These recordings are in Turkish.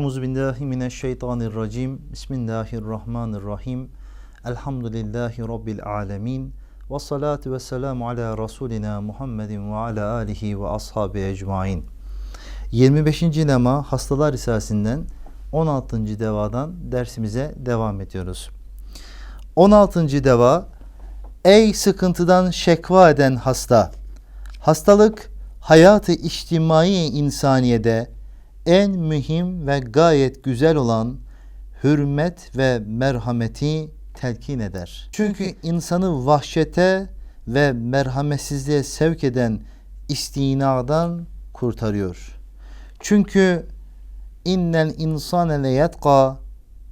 Euzu billahi mineşşeytanirracim. Bismillahirrahmanirrahim. Elhamdülillahi rabbil alamin. Ve salatu ve selamu ala rasulina Muhammedin ve ala alihi ve ashabi ecmaîn. 25. lema Hastalar Risalesinden 16. devadan dersimize devam ediyoruz. 16. deva Ey sıkıntıdan şekva eden hasta! Hastalık hayatı içtimai insaniyede en mühim ve gayet güzel olan hürmet ve merhameti telkin eder. Çünkü insanı vahşete ve merhametsizliğe sevk eden istinadan kurtarıyor. Çünkü innel insane le yetqa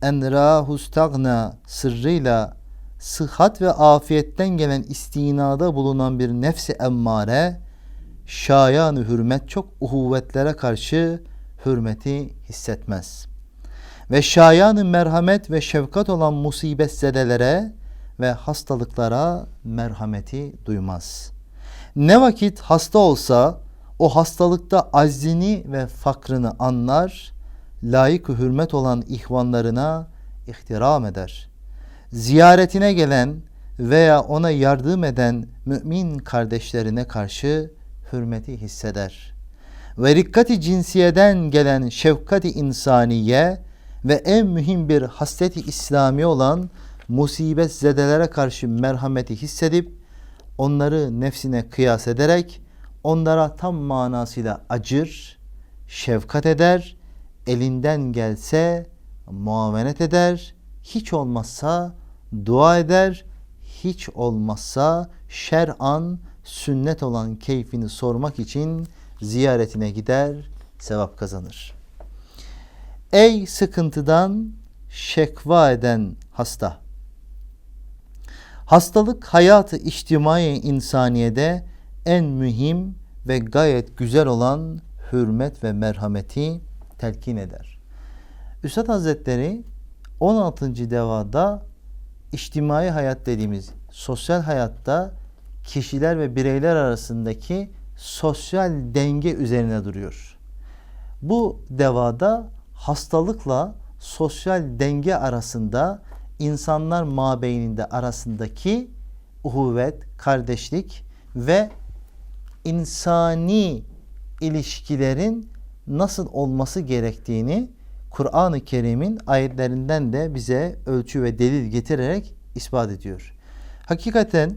en rahu stagna sırrıyla sıhhat ve afiyetten gelen istinada bulunan bir nefsi emmare şayanı hürmet çok uhuvvetlere karşı hürmeti hissetmez. Ve şayanı merhamet ve şefkat olan musibet zedelere ve hastalıklara merhameti duymaz. Ne vakit hasta olsa o hastalıkta aczini ve fakrını anlar, layık hürmet olan ihvanlarına ihtiram eder. Ziyaretine gelen veya ona yardım eden mümin kardeşlerine karşı hürmeti hisseder. Ve rikkati cinsiyeden gelen şefkati insaniye ve en mühim bir hasleti İslami olan musibet zedelere karşı merhameti hissedip onları nefsine kıyas ederek onlara tam manasıyla acır, şefkat eder, elinden gelse muavenet eder, hiç olmazsa dua eder, hiç olmazsa şer'an sünnet olan keyfini sormak için ziyaretine gider, sevap kazanır. Ey sıkıntıdan şekva eden hasta. Hastalık hayatı içtimai insaniyede en mühim ve gayet güzel olan hürmet ve merhameti telkin eder. Üstad Hazretleri 16. devada içtimai hayat dediğimiz sosyal hayatta kişiler ve bireyler arasındaki sosyal denge üzerine duruyor. Bu devada hastalıkla sosyal denge arasında insanlar mabeyninde arasındaki uhuvvet, kardeşlik ve insani ilişkilerin nasıl olması gerektiğini Kur'an-ı Kerim'in ayetlerinden de bize ölçü ve delil getirerek ispat ediyor. Hakikaten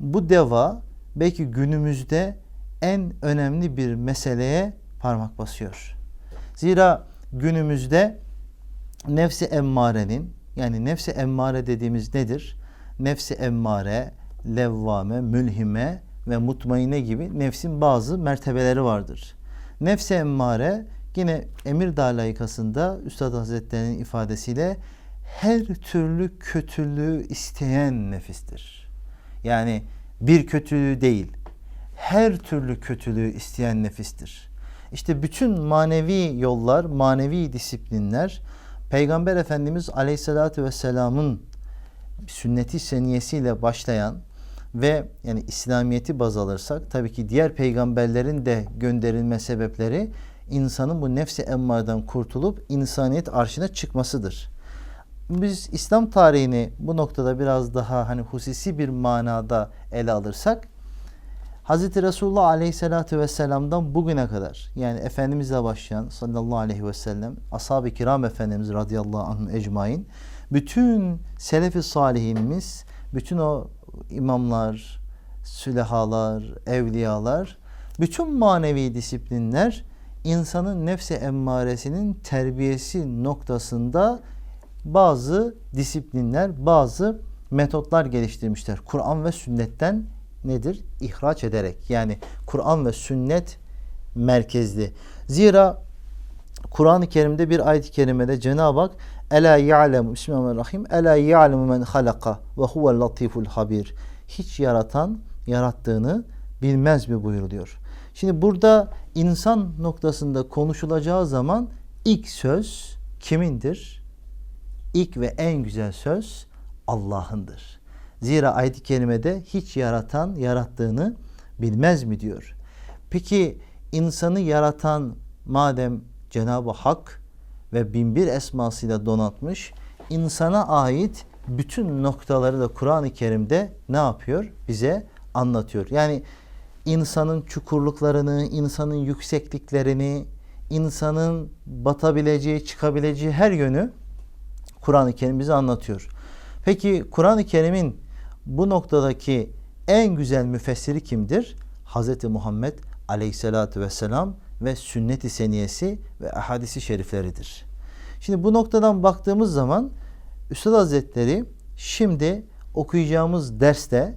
bu deva belki günümüzde en önemli bir meseleye parmak basıyor. Zira günümüzde nefsi emmarenin yani nefsi emmare dediğimiz nedir? Nefsi emmare, levvame, mülhime ve mutmaine gibi nefsin bazı mertebeleri vardır. Nefsi emmare yine Emir Layıkası'nda Üstad Hazretleri'nin ifadesiyle her türlü kötülüğü isteyen nefistir. Yani bir kötülüğü değil, her türlü kötülüğü isteyen nefistir. İşte bütün manevi yollar, manevi disiplinler Peygamber Efendimiz Aleyhisselatü Vesselam'ın sünneti seniyesiyle başlayan ve yani İslamiyet'i baz alırsak tabii ki diğer peygamberlerin de gönderilme sebepleri insanın bu nefsi emmardan kurtulup insaniyet arşına çıkmasıdır. Biz İslam tarihini bu noktada biraz daha hani hususi bir manada ele alırsak Hz. Resulullah Aleyhisselatü Vesselam'dan bugüne kadar yani Efendimizle başlayan sallallahu aleyhi ve sellem ashab-ı kiram Efendimiz radıyallahu anhum ecmain bütün selefi salihimiz bütün o imamlar, sülehalar, evliyalar bütün manevi disiplinler insanın nefsi emmaresinin terbiyesi noktasında bazı disiplinler, bazı metotlar geliştirmişler. Kur'an ve sünnetten nedir? İhraç ederek. Yani Kur'an ve sünnet merkezli. Zira Kur'an-ı Kerim'de bir ayet-i kerimede Cenab-ı Hak Ela ya'lemu Bismillahirrahmanirrahim Ela ya'lemu men halaka ve huvel latiful habir. Hiç yaratan yarattığını bilmez mi buyuruluyor. Şimdi burada insan noktasında konuşulacağı zaman ilk söz kimindir? İlk ve en güzel söz Allah'ındır. Zira ayet-i kerimede hiç yaratan yarattığını bilmez mi diyor. Peki insanı yaratan madem Cenab-ı Hak ve binbir esmasıyla donatmış. İnsana ait bütün noktaları da Kur'an-ı Kerim'de ne yapıyor? Bize anlatıyor. Yani insanın çukurluklarını, insanın yüksekliklerini, insanın batabileceği, çıkabileceği her yönü Kur'an-ı Kerim bize anlatıyor. Peki Kur'an-ı Kerim'in bu noktadaki en güzel müfessiri kimdir? Hz. Muhammed aleyhissalatü vesselam ve sünnet-i seniyesi ve ahadisi şerifleridir. Şimdi bu noktadan baktığımız zaman Üstad Hazretleri şimdi okuyacağımız derste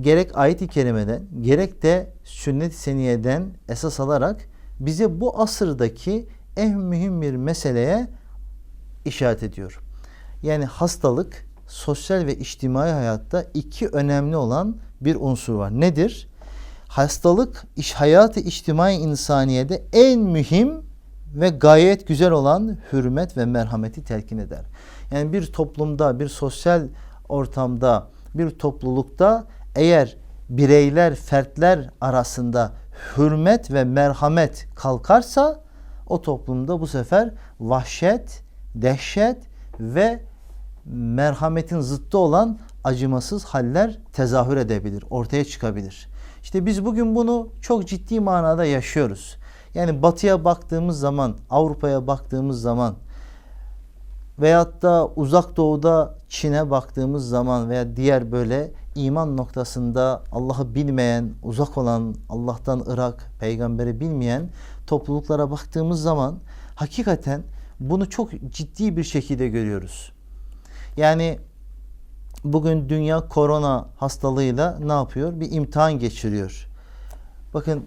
gerek ayet-i kerimeden gerek de sünnet-i seniyeden esas alarak bize bu asırdaki en mühim bir meseleye işaret ediyor. Yani hastalık sosyal ve içtimai hayatta iki önemli olan bir unsur var. Nedir? Hastalık iş hayatı içtimai insaniyede en mühim ve gayet güzel olan hürmet ve merhameti telkin eder. Yani bir toplumda, bir sosyal ortamda, bir toplulukta eğer bireyler, fertler arasında hürmet ve merhamet kalkarsa o toplumda bu sefer vahşet, dehşet ve merhametin zıttı olan acımasız haller tezahür edebilir, ortaya çıkabilir. İşte biz bugün bunu çok ciddi manada yaşıyoruz. Yani batıya baktığımız zaman, Avrupa'ya baktığımız zaman veyahut da uzak doğuda Çin'e baktığımız zaman veya diğer böyle iman noktasında Allah'ı bilmeyen, uzak olan, Allah'tan ırak, peygamberi bilmeyen topluluklara baktığımız zaman hakikaten bunu çok ciddi bir şekilde görüyoruz. Yani bugün dünya korona hastalığıyla ne yapıyor? Bir imtihan geçiriyor. Bakın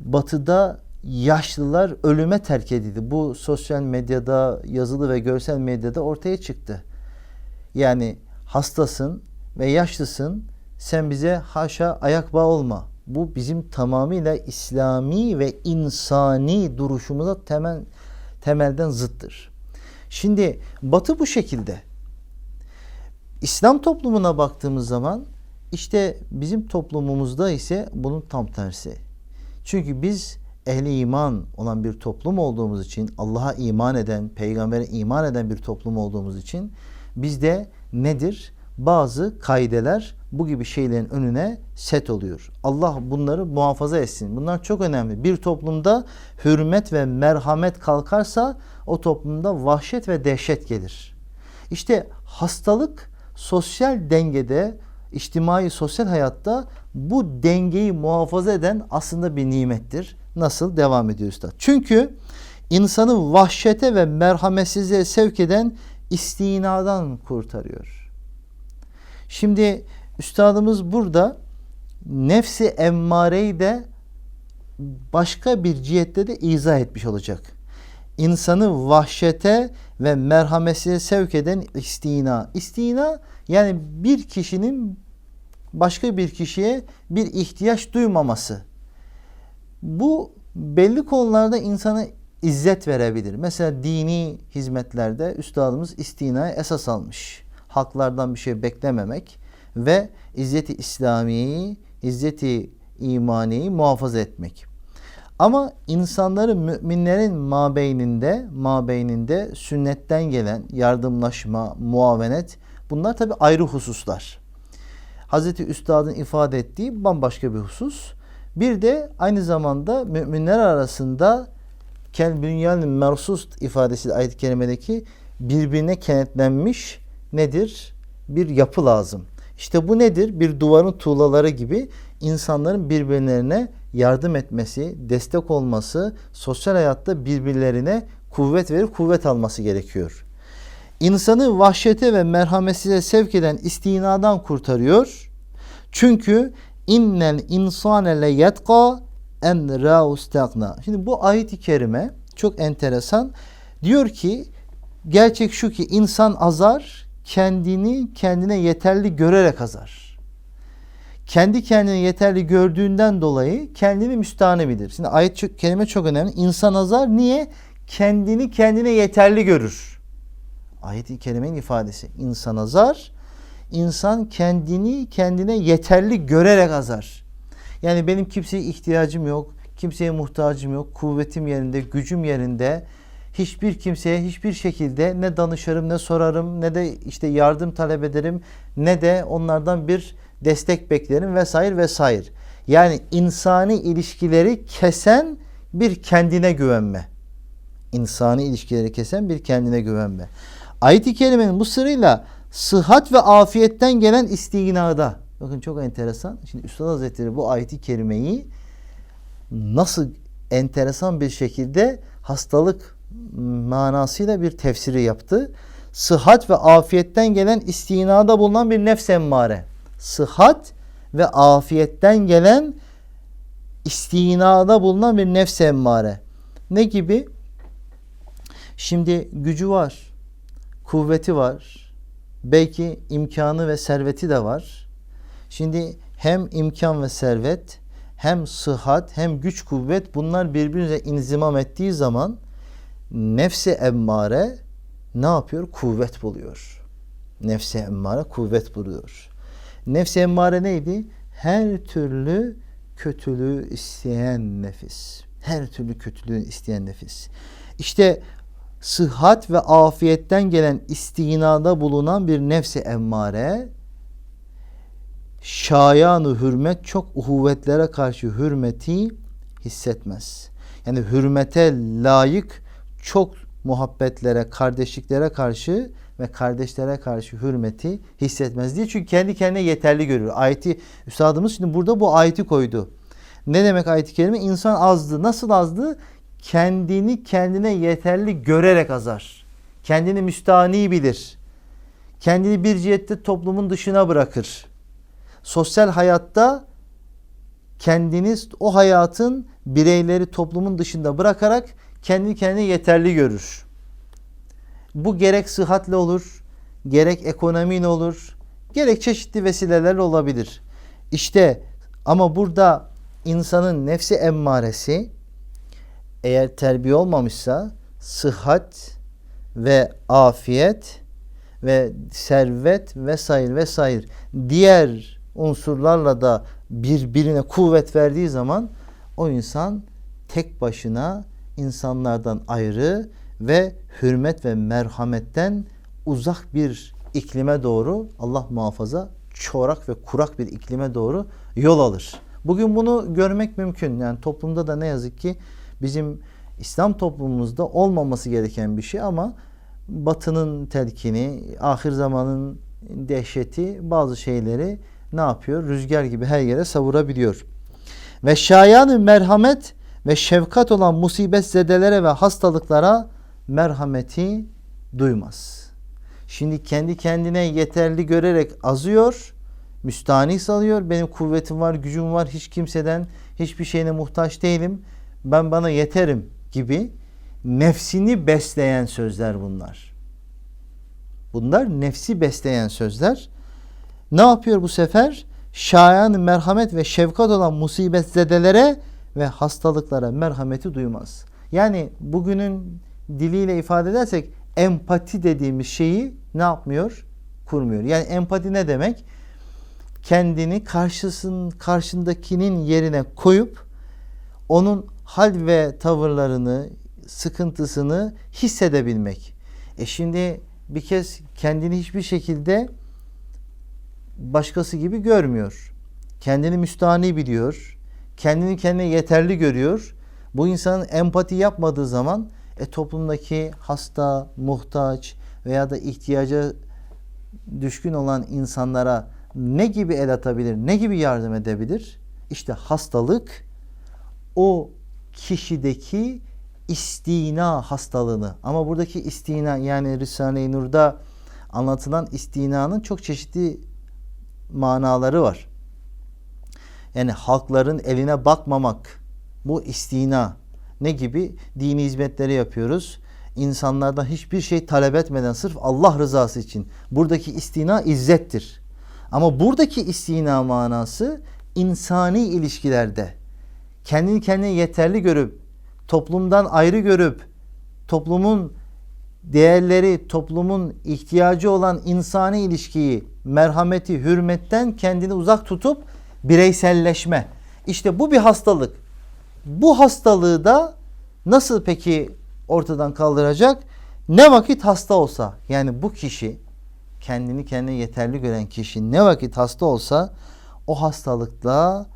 batıda yaşlılar ölüme terk edildi. Bu sosyal medyada, yazılı ve görsel medyada ortaya çıktı. Yani hastasın ve yaşlısın. Sen bize haşa ayak bağı olma. Bu bizim tamamıyla İslami ve insani duruşumuza temel temelden zıttır. Şimdi Batı bu şekilde. İslam toplumuna baktığımız zaman işte bizim toplumumuzda ise bunun tam tersi. Çünkü biz ehli iman olan bir toplum olduğumuz için, Allah'a iman eden, peygambere iman eden bir toplum olduğumuz için bizde nedir? Bazı kaideler bu gibi şeylerin önüne set oluyor. Allah bunları muhafaza etsin. Bunlar çok önemli. Bir toplumda hürmet ve merhamet kalkarsa o toplumda vahşet ve dehşet gelir. İşte hastalık sosyal dengede, içtimai sosyal hayatta bu dengeyi muhafaza eden aslında bir nimettir. Nasıl? Devam ediyor Üstad. Çünkü insanı vahşete ve merhametsizliğe sevk eden istinadan kurtarıyor. Şimdi üstadımız burada nefsi emmareyi de başka bir cihette de izah etmiş olacak. İnsanı vahşete ve merhametsizliğe sevk eden istina. İstina yani bir kişinin başka bir kişiye bir ihtiyaç duymaması. Bu belli konularda insana izzet verebilir. Mesela dini hizmetlerde üstadımız istinayı esas almış. Halklardan bir şey beklememek ve izzeti İslamiyeyi, izzeti imaniyi muhafaza etmek. Ama insanların müminlerin mabeyninde, mabeyninde sünnetten gelen yardımlaşma, muavenet bunlar tabi ayrı hususlar. Hazreti Üstad'ın ifade ettiği bambaşka bir husus. Bir de aynı zamanda müminler arasında kel bünyanın mersus ifadesi ayet-i kerimedeki birbirine kenetlenmiş nedir? Bir yapı lazım. İşte bu nedir? Bir duvarın tuğlaları gibi insanların birbirlerine yardım etmesi, destek olması, sosyal hayatta birbirlerine kuvvet verip kuvvet alması gerekiyor. İnsanı vahşete ve merhametsizliğe sevk eden istinadan kurtarıyor. Çünkü innel insane le yetqa en raustagna. Şimdi bu ayet-i kerime çok enteresan. Diyor ki gerçek şu ki insan azar kendini kendine yeterli görerek azar. Kendi kendini yeterli gördüğünden dolayı kendini müstahane Şimdi ayet çok, kelime çok önemli. İnsan azar niye? Kendini kendine yeterli görür. Ayet-i kerimenin ifadesi. İnsan azar, insan kendini kendine yeterli görerek azar. Yani benim kimseye ihtiyacım yok, Kimseye muhtacım yok. Kuvvetim yerinde, gücüm yerinde. Hiçbir kimseye hiçbir şekilde ne danışırım ne sorarım ne de işte yardım talep ederim ne de onlardan bir destek beklerim vesaire vesaire. Yani insani ilişkileri kesen bir kendine güvenme. İnsani ilişkileri kesen bir kendine güvenme. Ayet-i kerimenin bu sırrıyla sıhhat ve afiyetten gelen istinada. Bakın çok enteresan. Şimdi Üstad Hazretleri bu ayeti kerimeyi nasıl enteresan bir şekilde hastalık manasıyla bir tefsiri yaptı. Sıhhat ve afiyetten gelen istinada bulunan bir nefs emmare. Sıhhat ve afiyetten gelen istinada bulunan bir nefs emmare. Ne gibi? Şimdi gücü var, kuvveti var, belki imkanı ve serveti de var. Şimdi hem imkan ve servet, hem sıhhat, hem güç kuvvet bunlar birbirine inzimam ettiği zaman nefsi emmare ne yapıyor? Kuvvet buluyor. Nefsi emmare kuvvet buluyor. Nefsi emmare neydi? Her türlü kötülüğü isteyen nefis. Her türlü kötülüğü isteyen nefis. İşte sıhhat ve afiyetten gelen istinada bulunan bir nefsi emmare şayanı hürmet çok uhuvvetlere karşı hürmeti hissetmez. Yani hürmete layık çok muhabbetlere, kardeşliklere karşı ve kardeşlere karşı hürmeti hissetmez diye. Çünkü kendi kendine yeterli görüyor. Ayeti üstadımız şimdi burada bu ayeti koydu. Ne demek ayeti? İnsan azdı. Nasıl azdı? Kendini kendine yeterli görerek azar. Kendini müstani bilir. Kendini bir cihette toplumun dışına bırakır. Sosyal hayatta kendiniz o hayatın bireyleri toplumun dışında bırakarak kendini kendine yeterli görür. Bu gerek sıhhatle olur, gerek ekonomiyle olur, gerek çeşitli vesilelerle olabilir. İşte ama burada insanın nefsi emmaresi eğer terbiye olmamışsa sıhhat ve afiyet ve servet vesaire vesaire diğer unsurlarla da birbirine kuvvet verdiği zaman o insan tek başına insanlardan ayrı ve hürmet ve merhametten uzak bir iklime doğru Allah muhafaza çorak ve kurak bir iklime doğru yol alır. Bugün bunu görmek mümkün. Yani toplumda da ne yazık ki bizim İslam toplumumuzda olmaması gereken bir şey ama batının telkini, ahir zamanın dehşeti bazı şeyleri ne yapıyor? Rüzgar gibi her yere savurabiliyor. Ve şayanı merhamet ve şefkat olan musibet zedelere ve hastalıklara merhameti duymaz. Şimdi kendi kendine yeterli görerek azıyor, müstani salıyor. Benim kuvvetim var, gücüm var, hiç kimseden hiçbir şeyine muhtaç değilim. Ben bana yeterim gibi nefsini besleyen sözler bunlar. Bunlar nefsi besleyen sözler. Ne yapıyor bu sefer? Şayan merhamet ve şefkat olan musibet zedelere ve hastalıklara merhameti duymaz. Yani bugünün diliyle ifade edersek empati dediğimiz şeyi ne yapmıyor? Kurmuyor. Yani empati ne demek? Kendini karşısın karşındakinin yerine koyup onun hal ve tavırlarını, sıkıntısını hissedebilmek. E şimdi bir kez kendini hiçbir şekilde başkası gibi görmüyor. Kendini müstahni biliyor. Kendini kendine yeterli görüyor. Bu insanın empati yapmadığı zaman e, toplumdaki hasta, muhtaç veya da ihtiyaca düşkün olan insanlara ne gibi el atabilir, ne gibi yardım edebilir? İşte hastalık o kişideki istina hastalığını ama buradaki istina yani Risale-i Nur'da anlatılan istinanın çok çeşitli manaları var. Yani halkların eline bakmamak bu istina ne gibi dini hizmetleri yapıyoruz. İnsanlardan hiçbir şey talep etmeden sırf Allah rızası için. Buradaki istina izzettir. Ama buradaki istina manası insani ilişkilerde kendini kendine yeterli görüp toplumdan ayrı görüp toplumun değerleri, toplumun ihtiyacı olan insani ilişkiyi, merhameti, hürmetten kendini uzak tutup bireyselleşme. İşte bu bir hastalık. Bu hastalığı da nasıl peki ortadan kaldıracak? Ne vakit hasta olsa yani bu kişi kendini kendine yeterli gören kişi ne vakit hasta olsa o hastalıkla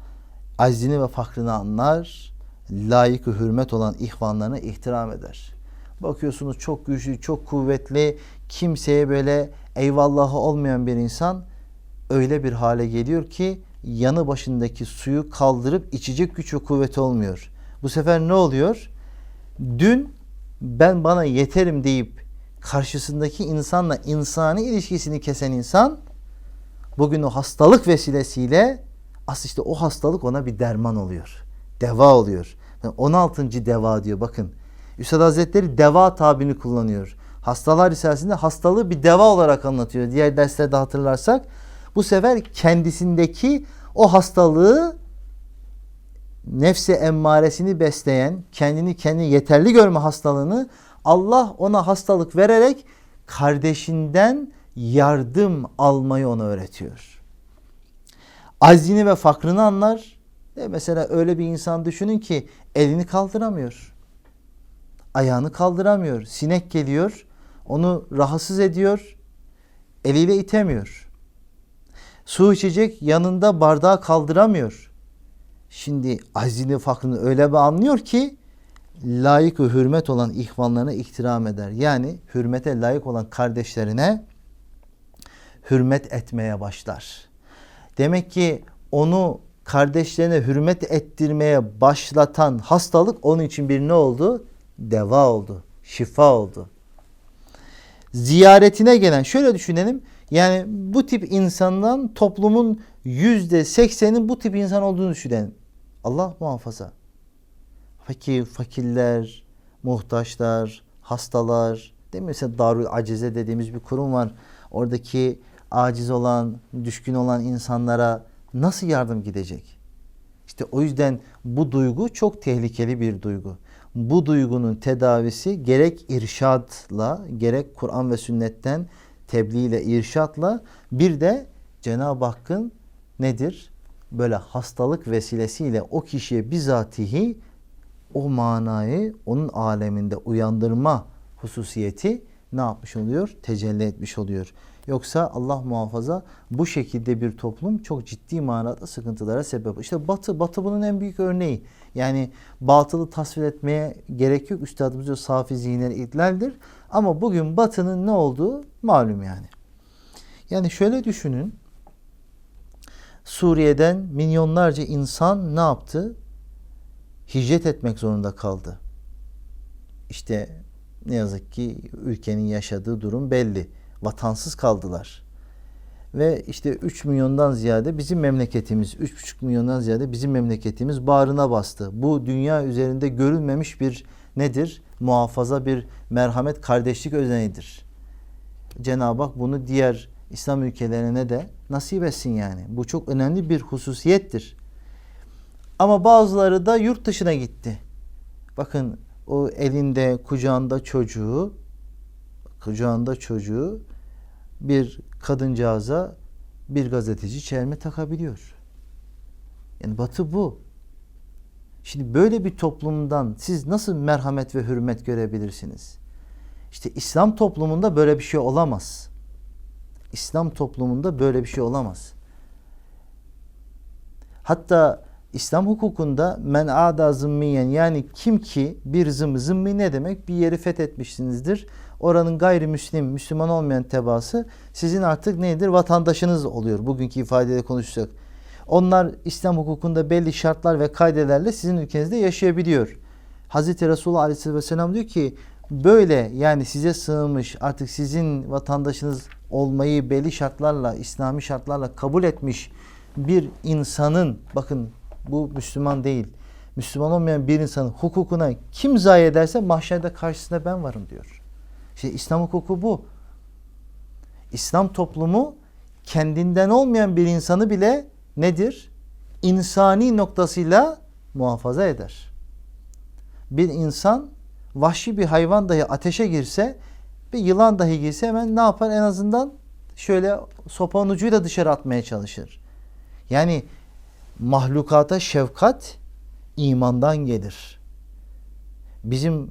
aczini ve fakrını anlar, layık hürmet olan ihvanlarına ihtiram eder. Bakıyorsunuz çok güçlü, çok kuvvetli, kimseye böyle eyvallahı olmayan bir insan öyle bir hale geliyor ki yanı başındaki suyu kaldırıp içecek güç ve kuvveti olmuyor. Bu sefer ne oluyor? Dün ben bana yeterim deyip karşısındaki insanla insani ilişkisini kesen insan bugün o hastalık vesilesiyle aslında işte o hastalık ona bir derman oluyor. Deva oluyor. 16. deva diyor bakın. Üstad Hazretleri deva tabini kullanıyor. Hastalar Risalesi'nde hastalığı bir deva olarak anlatıyor. Diğer derslerde hatırlarsak bu sefer kendisindeki o hastalığı nefsi emmaresini besleyen, kendini kendi yeterli görme hastalığını Allah ona hastalık vererek kardeşinden yardım almayı ona öğretiyor. Azini ve fakrını anlar. E mesela öyle bir insan düşünün ki elini kaldıramıyor. Ayağını kaldıramıyor. Sinek geliyor. Onu rahatsız ediyor. Eliyle itemiyor. Su içecek yanında bardağı kaldıramıyor. Şimdi azini fakrını öyle bir anlıyor ki layık ve hürmet olan ihvanlarına ihtiram eder. Yani hürmete layık olan kardeşlerine hürmet etmeye başlar. Demek ki onu kardeşlerine hürmet ettirmeye başlatan hastalık onun için bir ne oldu? Deva oldu, şifa oldu. Ziyaretine gelen şöyle düşünelim. Yani bu tip insandan toplumun yüzde seksenin bu tip insan olduğunu düşünelim. Allah muhafaza. Peki fakirler, muhtaçlar, hastalar, değil mi? Mesela Darül Acize dediğimiz bir kurum var. Oradaki aciz olan, düşkün olan insanlara nasıl yardım gidecek? İşte o yüzden bu duygu çok tehlikeli bir duygu. Bu duygunun tedavisi gerek irşadla, gerek Kur'an ve sünnetten tebliğ ile irşatla bir de Cenab-ı Hakk'ın nedir? Böyle hastalık vesilesiyle o kişiye bizatihi o manayı onun aleminde uyandırma hususiyeti ne yapmış oluyor? Tecelli etmiş oluyor. Yoksa Allah muhafaza bu şekilde bir toplum çok ciddi manada sıkıntılara sebep. İşte Batı, Batı bunun en büyük örneği. Yani batılı tasvir etmeye gerek yok. Üstadımız diyor safi zihinler itlaldir. Ama bugün Batı'nın ne olduğu malum yani. Yani şöyle düşünün. Suriye'den milyonlarca insan ne yaptı? Hicret etmek zorunda kaldı. İşte ne yazık ki ülkenin yaşadığı durum belli. Vatansız kaldılar. Ve işte 3 milyondan ziyade bizim memleketimiz, 3,5 milyondan ziyade bizim memleketimiz bağrına bastı. Bu dünya üzerinde görülmemiş bir nedir? Muhafaza bir merhamet, kardeşlik özenidir. Cenab-ı Hak bunu diğer İslam ülkelerine de nasip etsin yani. Bu çok önemli bir hususiyettir. Ama bazıları da yurt dışına gitti. Bakın o elinde kucağında çocuğu kucağında çocuğu bir kadıncağıza bir gazeteci çelme takabiliyor. Yani batı bu. Şimdi böyle bir toplumdan siz nasıl merhamet ve hürmet görebilirsiniz? İşte İslam toplumunda böyle bir şey olamaz. İslam toplumunda böyle bir şey olamaz. Hatta İslam hukukunda men ada zımmiyen yani kim ki bir zım zımmi ne demek? Bir yeri fethetmişsinizdir. Oranın gayrimüslim, Müslüman olmayan tebası sizin artık nedir? Vatandaşınız oluyor. Bugünkü ifadeyle konuşacak. Onlar İslam hukukunda belli şartlar ve kaidelerle sizin ülkenizde yaşayabiliyor. Hazreti Resulullah Aleyhisselam diyor ki böyle yani size sığınmış artık sizin vatandaşınız olmayı belli şartlarla, İslami şartlarla kabul etmiş bir insanın bakın bu Müslüman değil. Müslüman olmayan bir insanın hukukuna kim zayi ederse mahşerde karşısında ben varım diyor. İşte İslam hukuku bu. İslam toplumu kendinden olmayan bir insanı bile nedir? İnsani noktasıyla muhafaza eder. Bir insan vahşi bir hayvan dahi ateşe girse bir yılan dahi girse hemen ne yapar? En azından şöyle sopanın ucuyla dışarı atmaya çalışır. Yani mahlukata şefkat imandan gelir. Bizim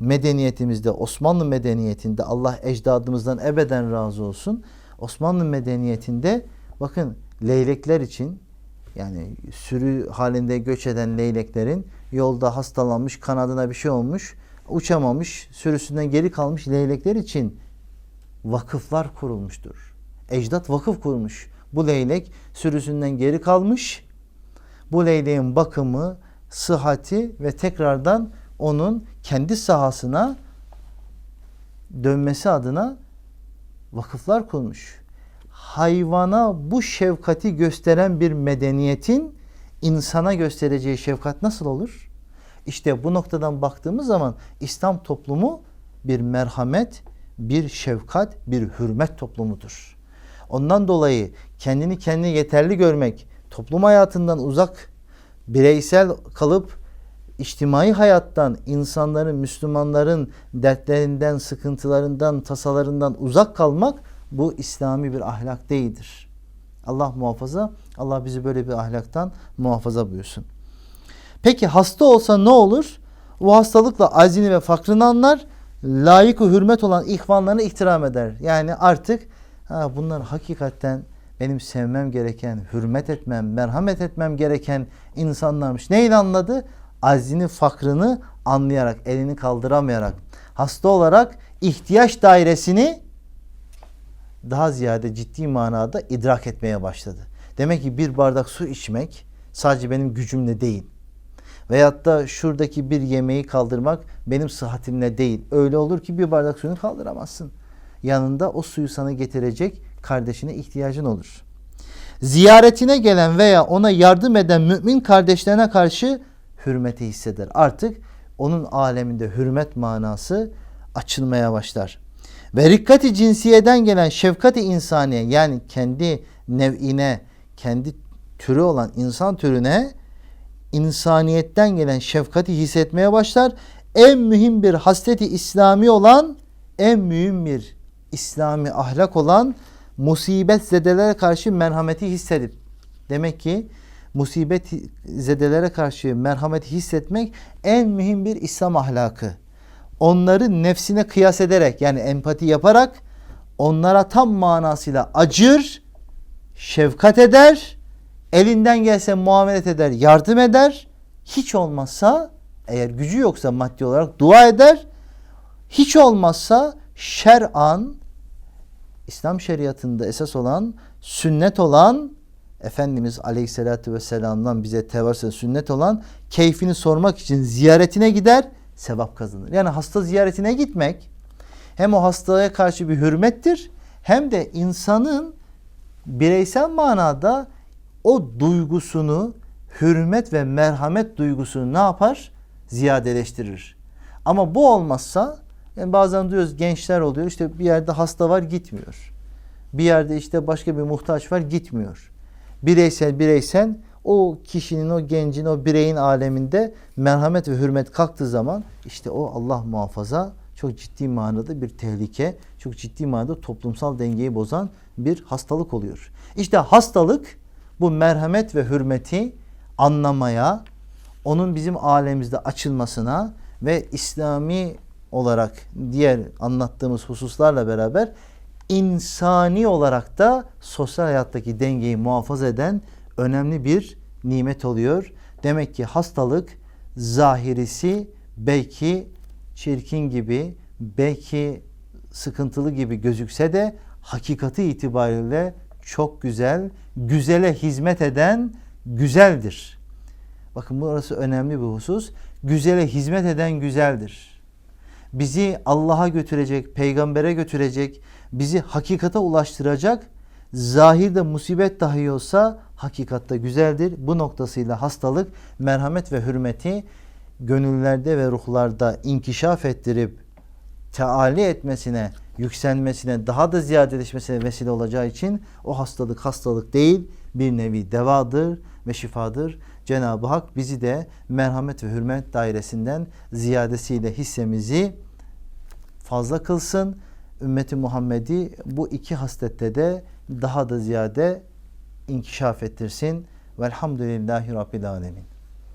medeniyetimizde, Osmanlı medeniyetinde Allah ecdadımızdan ebeden razı olsun. Osmanlı medeniyetinde bakın leylekler için yani sürü halinde göç eden leyleklerin yolda hastalanmış, kanadına bir şey olmuş, uçamamış, sürüsünden geri kalmış leylekler için vakıflar kurulmuştur. Ecdat vakıf kurmuş. Bu leylek sürüsünden geri kalmış. Bu leyleğin bakımı, sıhhati ve tekrardan onun kendi sahasına dönmesi adına vakıflar kurmuş. Hayvana bu şefkati gösteren bir medeniyetin insana göstereceği şefkat nasıl olur? İşte bu noktadan baktığımız zaman İslam toplumu bir merhamet, bir şefkat, bir hürmet toplumudur. Ondan dolayı kendini kendine yeterli görmek, toplum hayatından uzak, bireysel kalıp içtimai hayattan insanların, Müslümanların dertlerinden, sıkıntılarından, tasalarından uzak kalmak bu İslami bir ahlak değildir. Allah muhafaza, Allah bizi böyle bir ahlaktan muhafaza buyursun. Peki hasta olsa ne olur? O hastalıkla azini ve fakrını anlar, layık hürmet olan ihvanlarını ihtiram eder. Yani artık ha, bunlar hakikaten benim sevmem gereken, hürmet etmem, merhamet etmem gereken insanlarmış. Neyle anladı? Azini, fakrını anlayarak, elini kaldıramayarak, hasta olarak ihtiyaç dairesini daha ziyade ciddi manada idrak etmeye başladı. Demek ki bir bardak su içmek sadece benim gücümle değil. Veyahut da şuradaki bir yemeği kaldırmak benim sıhhatimle değil. Öyle olur ki bir bardak suyunu kaldıramazsın. Yanında o suyu sana getirecek kardeşine ihtiyacın olur. Ziyaretine gelen veya ona yardım eden mümin kardeşlerine karşı hürmeti hisseder. Artık onun aleminde hürmet manası açılmaya başlar. Ve rikkati cinsiyeden gelen şefkati insaniye yani kendi nev'ine, kendi türü olan insan türüne insaniyetten gelen şefkati hissetmeye başlar. En mühim bir hasleti İslami olan, en mühim bir İslami ahlak olan musibet zedelere karşı merhameti hissedip. Demek ki musibet zedelere karşı merhameti hissetmek en mühim bir İslam ahlakı. Onları nefsine kıyas ederek yani empati yaparak onlara tam manasıyla acır, şefkat eder, elinden gelse muamelet eder, yardım eder. Hiç olmazsa eğer gücü yoksa maddi olarak dua eder. Hiç olmazsa şer'an İslam şeriatında esas olan sünnet olan Efendimiz Aleyhisselatü Vesselam'dan bize tevarsa sünnet olan keyfini sormak için ziyaretine gider sevap kazanır. Yani hasta ziyaretine gitmek hem o hastaya karşı bir hürmettir hem de insanın bireysel manada o duygusunu hürmet ve merhamet duygusunu ne yapar? Ziyadeleştirir. Ama bu olmazsa yani bazen duyuyoruz gençler oluyor işte bir yerde hasta var gitmiyor. Bir yerde işte başka bir muhtaç var gitmiyor. Bireysel bireysel o kişinin, o gencin, o bireyin aleminde merhamet ve hürmet kalktığı zaman işte o Allah muhafaza çok ciddi manada bir tehlike, çok ciddi manada toplumsal dengeyi bozan bir hastalık oluyor. İşte hastalık bu merhamet ve hürmeti anlamaya, onun bizim alemimizde açılmasına ve İslami olarak diğer anlattığımız hususlarla beraber insani olarak da sosyal hayattaki dengeyi muhafaza eden önemli bir nimet oluyor. Demek ki hastalık zahirisi belki çirkin gibi, belki sıkıntılı gibi gözükse de hakikati itibariyle çok güzel, güzele hizmet eden güzeldir. Bakın burası önemli bir husus. Güzele hizmet eden güzeldir. Bizi Allah'a götürecek, peygambere götürecek, bizi hakikate ulaştıracak zahirde musibet dahi olsa hakikatte güzeldir. Bu noktasıyla hastalık merhamet ve hürmeti gönüllerde ve ruhlarda inkişaf ettirip teali etmesine, yükselmesine, daha da ziyadeleşmesine vesile olacağı için o hastalık hastalık değil bir nevi devadır ve şifadır. Cenab-ı Hak bizi de merhamet ve hürmet dairesinden ziyadesiyle hissemizi fazla kılsın. Ümmeti Muhammed'i bu iki haslette de daha da ziyade inkişaf ettirsin. Velhamdülillahi Rabbil Alemin.